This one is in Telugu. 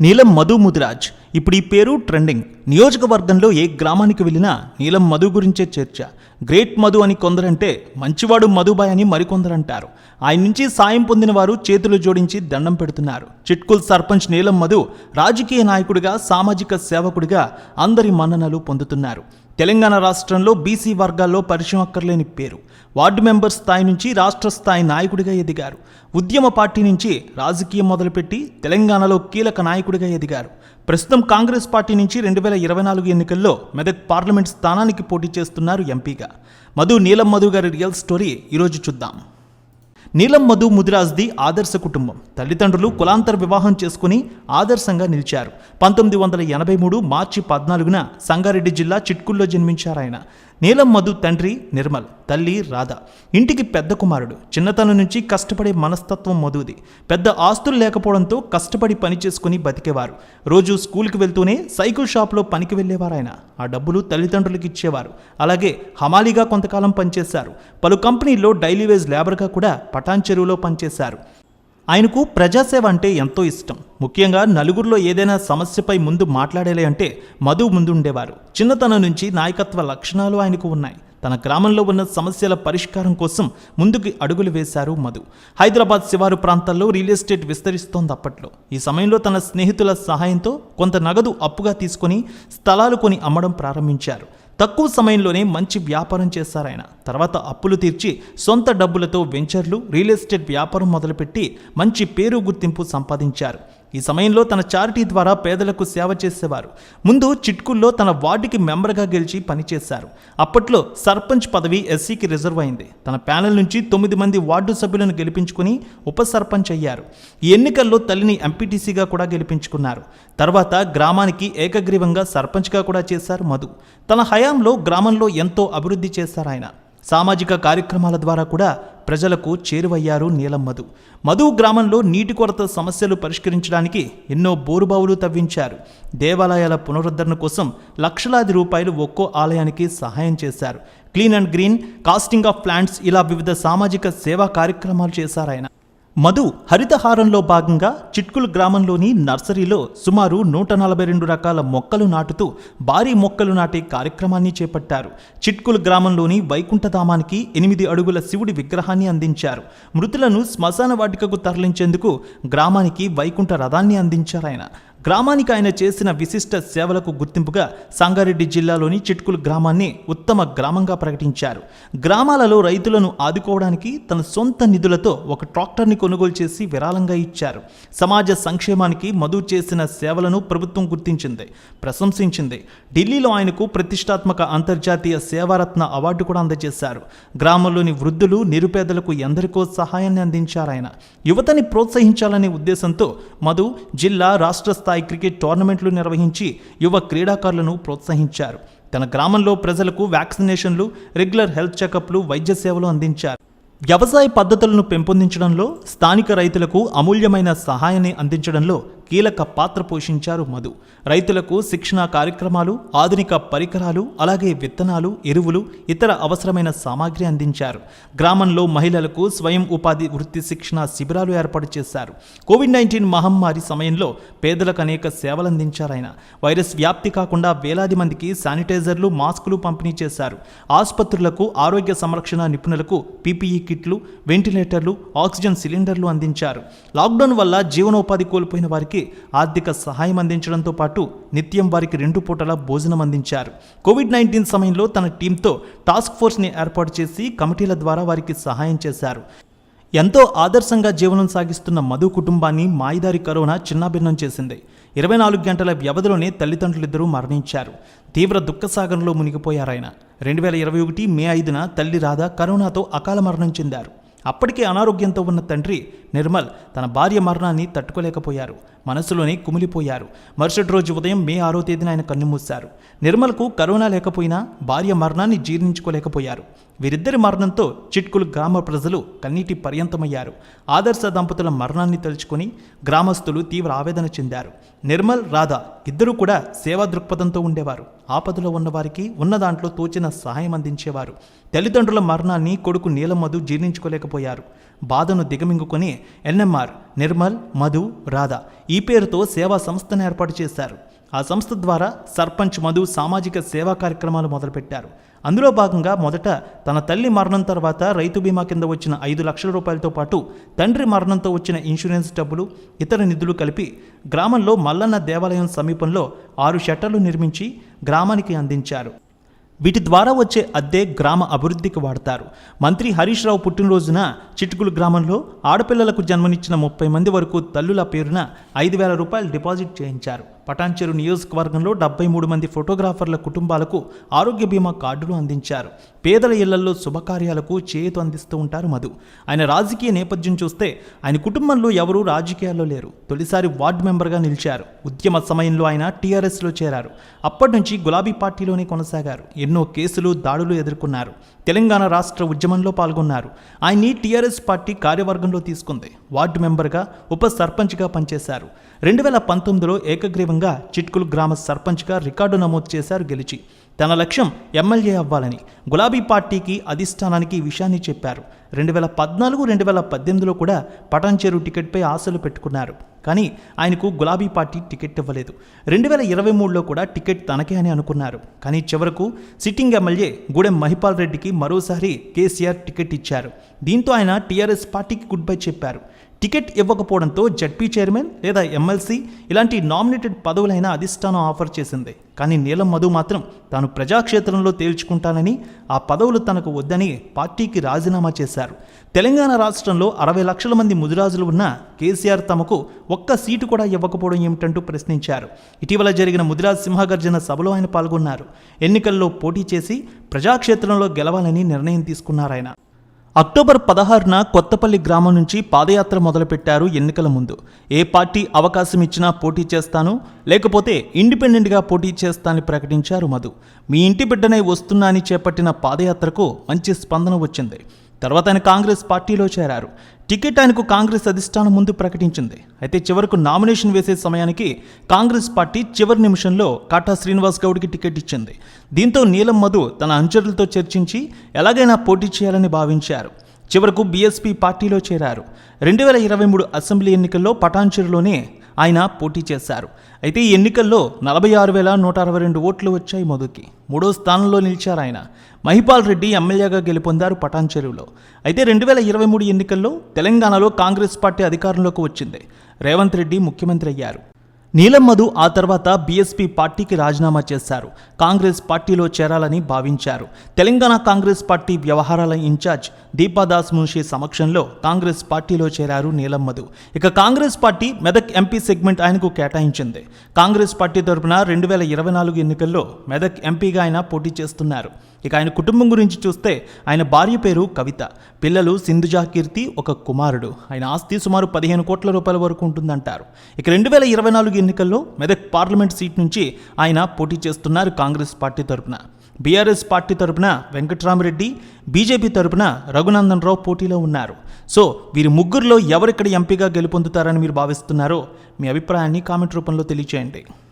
నీలం మధు ముదిరాజ్ ఇప్పుడు ఈ పేరు ట్రెండింగ్. నియోజకవర్గంలో ఏ గ్రామానికి వెళ్ళినా నీలం మధు గురించే చర్చ. గ్రేట్ మధు అని కొందరంటే మంచివాడు మధుబాయ్ అని మరికొందరంటారు. ఆయన నుంచి సాయం పొందిన వారు చేతులు జోడించి దండం పెడుతున్నారు. చిట్కుల్ సర్పంచ్ నీలం మధు రాజకీయ నాయకుడిగా సామాజిక సేవకుడిగా అందరి మన్ననలు పొందుతున్నారు. తెలంగాణ రాష్ట్రంలో బీసీ వర్గాల్లో పరిచయం అక్కర్లేని పేరు. వార్డు మెంబర్ స్థాయి నుంచి రాష్ట్ర స్థాయి నాయకుడిగా ఎదిగారు. ఉద్యమ పార్టీ నుంచి రాజకీయం మొదలుపెట్టి తెలంగాణలో కీలక నాయకుడిగా ఎదిగారు. ప్రస్తుతం కాంగ్రెస్ పార్టీ నుంచి రెండు వేల ఇరవై నాలుగు ఎన్నికల్లో మెదక్ పార్లమెంట్ స్థానానికి పోటీ చేస్తున్నారు ఎంపీగా. మధు నీలం మధు గారి రియల్ స్టోరీ ఈరోజు చూద్దాం. నీలం మధు ముదిరాజ్ది ఆదర్శ కుటుంబం. తల్లిదండ్రులు కులాంతర వివాహం చేసుకుని ఆదర్శంగా నిలిచారు. పంతొమ్మిది వందల ఎనభై మూడు మార్చి పద్నాలుగున సంగారెడ్డి జిల్లా చిట్కుల్లో జన్మించారు ఆయన నీలం మధు తండ్రి నిర్మల్ తల్లి రాధ. ఇంటికి పెద్ద కుమారుడు. చిన్నతనం నుంచి కష్టపడే మనస్తత్వం మధుది. పెద్ద ఆస్తులు లేకపోవడంతో కష్టపడి పని చేసుకుని బతికేవారు. రోజు స్కూల్కి వెళ్తూనే సైకిల్ షాప్లో పనికి వెళ్ళేవారు ఆయన ఆ డబ్బులు తల్లిదండ్రులకు ఇచ్చేవారు. అలాగే హమాలీగా కొంతకాలం పనిచేశారు. పలు కంపెనీల్లో డైలీ వేజ్ లేబర్గా కూడా పటాన్ చెరువులో పనిచేశారు. ఆయనకు ప్రజాసేవ అంటే ఎంతో ఇష్టం. ముఖ్యంగా నలుగురిలో ఏదైనా సమస్యపై ముందు మాట్లాడాలి అంటే మధు ముందుండేవారు. చిన్నతనం నుంచి నాయకత్వ లక్షణాలు ఆయనకు ఉన్నాయి. తన గ్రామంలో ఉన్న సమస్యల పరిష్కారం కోసం ముందుకు అడుగులు వేశారు మధు. హైదరాబాద్ శివారు ప్రాంతాల్లో రియల్ ఎస్టేట్ విస్తరిస్తోంది అప్పట్లో. ఈ సమయంలో తన స్నేహితుల సహాయంతో కొంత నగదు అప్పుగా తీసుకొని స్థలాలు కొని అమ్మడం ప్రారంభించారు. తక్కువ సమయంలోనే మంచి వ్యాపారం చేశారు ఆయన. తర్వాత అప్పులు తీర్చి సొంత డబ్బులతో వెంచర్లు రియల్ ఎస్టేట్ వ్యాపారం మొదలుపెట్టి మంచి పేరు గుర్తింపు సంపాదించారు. ఈ సమయంలో తన చారిటీ ద్వారా పేదలకు సేవ చేసేవారు. ముందు చిట్కుల్లో తన వార్డుకి మెంబర్గా గెలిచి పనిచేశారు అప్పట్లో సర్పంచ్ పదవి ఎస్సీకి రిజర్వ్ అయింది. తన ప్యానెల్ నుంచి తొమ్మిది మంది వార్డు సభ్యులను గెలిపించుకుని ఉప సర్పంచ్ అయ్యారు. ఈ ఎన్నికల్లో తల్లిని ఎంపీటీసీగా కూడా గెలిపించుకున్నారు. తర్వాత గ్రామానికి ఏకగ్రీవంగా సర్పంచ్గా కూడా చేశారు మధు. తన హయాంలో గ్రామంలో ఎంతో అభివృద్ధి చేశారు ఆయన సామాజిక కార్యక్రమాల ద్వారా కూడా ప్రజలకు చేరువయ్యారు నీలం మధు. మధు గ్రామంలో నీటి కొరత సమస్యలు పరిష్కరించడానికి ఎన్నో బోరుబావులు తవ్వించారు. దేవాలయాల పునరుద్ధరణ కోసం లక్షలాది రూపాయలు ఒక్కో ఆలయానికి సహాయం చేశారు. Clean and green casting of plants ఇలా వివిధ సామాజిక సేవా కార్యక్రమాలు చేశారు ఆయన మధు హరితహారంలో భాగంగా చిట్కుల్ గ్రామంలోని నర్సరీలో సుమారు నూట నలభై రెండు రకాల మొక్కలు నాటుతూ భారీ మొక్కలు నాటే కార్యక్రమాన్ని చేపట్టారు. చిట్కుల్ గ్రామంలోని వైకుంఠధామానికి ఎనిమిది అడుగుల శివుడి విగ్రహాన్ని అందించారు. మృతులను శ్మశాన వాటికకు తరలించేందుకు గ్రామానికి వైకుంఠ రథాన్ని అందించారు ఆయన గ్రామానికి ఆయన చేసిన విశిష్ట సేవలకు గుర్తింపుగా సంగారెడ్డి జిల్లాలోని చిట్కుల్ గ్రామాన్ని ఉత్తమ గ్రామంగా ప్రకటించారు. గ్రామాలలో రైతులను ఆదుకోవడానికి తన సొంత నిధులతో ఒక ట్రాక్టర్ని కొనుగోలు చేసి విరాళంగా ఇచ్చారు. సమాజ సంక్షేమానికి మధు చేసిన సేవలను ప్రభుత్వం గుర్తించింది ప్రశంసించింది. ఢిల్లీలో ఆయనకు ప్రతిష్టాత్మక అంతర్జాతీయ సేవారత్న అవార్డు కూడా అందజేశారు. గ్రామంలోని వృద్ధులు నిరుపేదలకు ఎందరికో సహాయాన్ని అందించారు ఆయన యువతని ప్రోత్సహించాలనే ఉద్దేశంతో మధు జిల్లా రాష్ట్ర స్థాయి క్రికెట్ టోర్నమెంట్లు నిర్వహించి యువ క్రీడాకారులను ప్రోత్సహించారు. తన గ్రామంలో ప్రజలకు వ్యాక్సినేషన్లు రెగ్యులర్ హెల్త్ చెకప్లు వైద్య సేవలు అందించారు. వ్యవసాయ పద్ధతులను పెంపొందించడంలో స్థానిక రైతులకు అమూల్యమైన సహాయాన్ని అందించడంలో కీలక పాత్ర పోషించారు మధు. రైతులకు శిక్షణ కార్యక్రమాలు ఆధునిక పరికరాలు అలాగే విత్తనాలు ఎరువులు ఇతర అవసరమైన సామాగ్రి అందించారు. గ్రామంలో మహిళలకు స్వయం ఉపాధి వృత్తి శిక్షణ శిబిరాలు ఏర్పాటు చేశారు. కోవిడ్ నైన్టీన్ మహమ్మారి సమయంలో పేదలకు అనేక సేవలు అందించారాయన వైరస్ వ్యాప్తి కాకుండా వేలాది మందికి శానిటైజర్లు మాస్కులు పంపిణీ చేశారు. ఆసుపత్రులకు ఆరోగ్య సంరక్షణ నిపుణులకు పీపీఈ కిట్లు వెంటిలేటర్లు ఆక్సిజన్ సిలిండర్లు అందించారు. లాక్డౌన్ వల్ల జీవనోపాధి కోల్పోయిన వారికి ఆర్థిక సహాయం అందించడంతో పాటు నిత్యం వారికి రెండు పూటల భోజనం అందించారు. కోవిడ్ నైన్టీన్ సమయంలో తన టీంతో టాస్క్ ఫోర్స్ని ఏర్పాటు చేసి కమిటీల ద్వారా వారికి సహాయం చేశారు. ఎంతో ఆదర్శంగా జీవనం సాగిస్తున్న మధు కుటుంబాన్ని మాయిదారి కరోనా చిన్నాభిన్నం చేసింది. ఇరవై నాలుగు గంటల వ్యవధిలోనే తల్లిదండ్రులిద్దరూ మరణించారు. తీవ్ర దుఃఖసాగరంలో మునిగిపోయారాయన. రెండు వేల ఇరవై ఒకటి మే ఐదున తల్లి రాధ కరోనాతో అకాల మరణం చెందారు. అప్పటికే అనారోగ్యంతో ఉన్న తండ్రి నిర్మల్ తన భార్య మరణాన్ని తట్టుకోలేకపోయారు. మనసులోనే కుమిలిపోయారు. మరుసటి రోజు ఉదయం మే ఆరో తేదీన ఆయన కన్నుమూశారు. నిర్మల్కు కరోనా లేకపోయినా భార్య మరణాన్ని జీర్ణించుకోలేకపోయారు. వీరిద్దరి మరణంతో చిట్కులు గ్రామ ప్రజలు కన్నీటి పర్యంతమయ్యారు. ఆదర్శ దంపతుల మరణాన్ని తలుచుకొని గ్రామస్తులు తీవ్ర ఆవేదన చెందారు. నిర్మల్ రాధ ఇద్దరూ కూడా సేవా దృక్పథంతో ఉండేవారు. ఆపదలో ఉన్నవారికి ఉన్న దాంట్లో తోచిన సహాయం అందించేవారు. తల్లిదండ్రుల మరణాన్ని కొడుకు నీలం మధు జీర్ణించుకోలేకపోయారు. బాధను దిగమింగుకొని ఎన్ఎంఆర్ నిర్మల్ మధు రాధ ఈ పేరుతో సేవా సంస్థను ఏర్పాటు చేశారు. ఆ సంస్థ ద్వారా సర్పంచ్ మధు సామాజిక సేవా కార్యక్రమాలు మొదలుపెట్టారు. అందులో భాగంగా మొదట తన తల్లి మరణం తర్వాత రైతు బీమా కింద వచ్చిన ఐదు లక్షల రూపాయలతో పాటు తండ్రి మరణంతో వచ్చిన ఇన్సూరెన్స్ డబ్బులు ఇతర నిధులు కలిపి గ్రామంలో మల్లన్న దేవాలయం సమీపంలో ఆరు షట్టర్లు నిర్మించి గ్రామానికి అందించారు. వీటి ద్వారా వచ్చే అద్దె గ్రామ అభివృద్ధికి వాడతారు. మంత్రి హరీష్ రావు పుట్టినరోజున చిటుకులు గ్రామంలో ఆడపిల్లలకు జన్మనిచ్చిన ముప్పై మంది వరకు తల్లుల పేరున ఐదు వేల రూపాయలు డిపాజిట్ చేయించారు. పటాన్చెరు నియోజకవర్గంలో డెబ్బై మూడు మంది ఫోటోగ్రాఫర్ల కుటుంబాలకు ఆరోగ్య బీమా కార్డులు అందించారు. పేదల ఇళ్ళలో శుభకార్యాలకు చేతు అందిస్తూ ఉంటారు మధు. ఆయన రాజకీయ నేపథ్యం చూస్తే ఆయన కుటుంబంలో ఎవరూ రాజకీయాల్లో లేరు. తొలిసారి వార్డు మెంబర్గా నిలిచారు. ఉద్యమ సమయంలో ఆయన టీఆర్ఎస్లో చేరారు. అప్పటి నుంచి గులాబీ పార్టీలోనే కొనసాగారు. ఎన్నో కేసులు దాడులు ఎదుర్కొన్నారు. తెలంగాణ రాష్ట్ర ఉద్యమంలో పాల్గొన్నారు. ఆయన్ని టీఆర్ఎస్ పార్టీ కార్యవర్గంలో తీసుకుంది. వార్డు మెంబర్గా ఉప సర్పంచ్గా పనిచేశారు. రెండు వేల పంతొమ్మిదిలో ఏకగ్రీవంగా చిట్కులు గ్రామ సర్పంచ్గా రికార్డు నమోదు చేశారు గెలిచి. తన లక్ష్యం ఎమ్మెల్యే అవ్వాలని గులాబీ పార్టీకి అధిష్టానానికి విషయాన్ని చెప్పారు. రెండు వేల పద్నాలుగు రెండు వేల పద్దెనిమిదిలో కూడా పటాన్చేరు టికెట్పై ఆశలు పెట్టుకున్నారు. కానీ ఆయనకు గులాబీ పార్టీ టికెట్ ఇవ్వలేదు. రెండు వేల ఇరవై మూడులో కూడా టికెట్ తనకే అని అనుకున్నారు. కానీ చివరకు సిట్టింగ్ ఎమ్మెల్యే గూడెం మహిపాల్ రెడ్డికి మరోసారి కేసీఆర్ టికెట్ ఇచ్చారు. దీంతో ఆయన టీఆర్ఎస్ పార్టీకి గుడ్ బై చెప్పారు. టికెట్ ఇవ్వకపోవడంతో జడ్పీ చైర్మన్ లేదా ఎమ్మెల్సీ ఇలాంటి నామినేటెడ్ పదవులైన అధిష్టానం ఆఫర్ చేసింది. కానీ నీలం మధు మాత్రం తాను ప్రజాక్షేత్రంలో తేల్చుకుంటానని ఆ పదవులు తనకు వద్దని పార్టీకి రాజీనామా చేశారు. తెలంగాణ రాష్ట్రంలో అరవై లక్షల మంది ముదిరాజులు ఉన్న కేసీఆర్ తమకు ఒక్క సీటు కూడా ఇవ్వకపోవడం ఏమిటంటూ ప్రశ్నించారు. ఇటీవల జరిగిన ముదిరాజ్ సింహగర్జన సభలో ఆయన పాల్గొన్నారు. ఎన్నికల్లో పోటీ చేసి ప్రజాక్షేత్రంలో గెలవాలని నిర్ణయం తీసుకున్నారాయన. అక్టోబర్ పదహారున కొత్తపల్లి గ్రామం నుంచి పాదయాత్ర మొదలుపెట్టారు ఎన్నికల ముందు. ఏ పార్టీ అవకాశం ఇచ్చినా పోటీ చేస్తాను లేకపోతే ఇండిపెండెంట్గా పోటీ చేస్తానని ప్రకటించారు మధు. మీ ఇంటి బిడ్డనే వస్తున్నా అని చేపట్టిన పాదయాత్రకు మంచి స్పందన వచ్చింది. తర్వాత ఆయన కాంగ్రెస్ పార్టీలో చేరారు. టికెట్ ఆయనకు కాంగ్రెస్ అధిష్టానం ముందు ప్రకటించింది. అయితే చివరకు నామినేషన్ వేసే సమయానికి కాంగ్రెస్ పార్టీ చివరి నిమిషంలో కాటా శ్రీనివాస్ గౌడ్కి టికెట్ ఇచ్చింది. దీంతో నీలం మధు తన అనుచరులతో చర్చించి ఎలాగైనా పోటీ చేయాలని భావించారు. చివరకు బీఎస్పీ పార్టీలో చేరారు. రెండు వేల ఇరవై మూడు అసెంబ్లీ ఎన్నికల్లో పటాన్చెరులోనే ఆయన పోటీ చేశారు. అయితే ఈ ఎన్నికల్లో నలభై ఆరు వేల నూట అరవై రెండు ఓట్లు వచ్చాయి మధుకి మూడో స్థానంలో నిలిచారు ఆయన. మహిపాల్ రెడ్డి ఎమ్మెల్యేగా గెలుపొందారు పటాన్చెరువులో. అయితే రెండు వేల ఇరవై మూడు ఎన్నికల్లో తెలంగాణలో కాంగ్రెస్ పార్టీ అధికారంలోకి వచ్చింది. రేవంత్ రెడ్డి ముఖ్యమంత్రి అయ్యారు. నీలం మధు ఆ తర్వాత బీఎస్పీ పార్టీకి రాజీనామా చేశారు. కాంగ్రెస్ పార్టీలో చేరాలని భావించారు. తెలంగాణ కాంగ్రెస్ పార్టీ వ్యవహారాల ఇన్ఛార్జ్ దీపాదాస్ మున్షి సమక్షంలో కాంగ్రెస్ పార్టీలో చేరారు నీలం మధు. ఇక Congress party Medak MP segment ఆయనకు కేటాయించింది. కాంగ్రెస్ పార్టీ తరపున రెండు వేల ఇరవై నాలుగు ఎన్నికల్లో మెదక్ ఎంపీగా ఆయన పోటీ చేస్తున్నారు. ఇక ఆయన కుటుంబం గురించి చూస్తే ఆయన భార్య పేరు కవిత పిల్లలు సింధుజా కీర్తి ఒక కుమారుడు. ఆయన ఆస్తి సుమారు పదిహేను కోట్ల రూపాయల వరకు ఉంటుందంటారు. ఇక రెండు వేల ఇరవై నాలుగు ఎన్నికల్లో మెదక్ పార్లమెంట్ సీట్ నుంచి ఆయన పోటీ చేస్తున్నారు కాంగ్రెస్ పార్టీ తరపున. బీఆర్ఎస్ పార్టీ తరపున వెంకట్రామరెడ్డి బీజేపీ తరపున రఘునందన్ రావు పోటీలో ఉన్నారు. సో వీరి ముగ్గురులో ఎవరిక్కడ ఎంపీగా గెలుపొందుతారని మీరు భావిస్తున్నారో మీ అభిప్రాయాన్ని కామెంట్ రూపంలో తెలియచేయండి.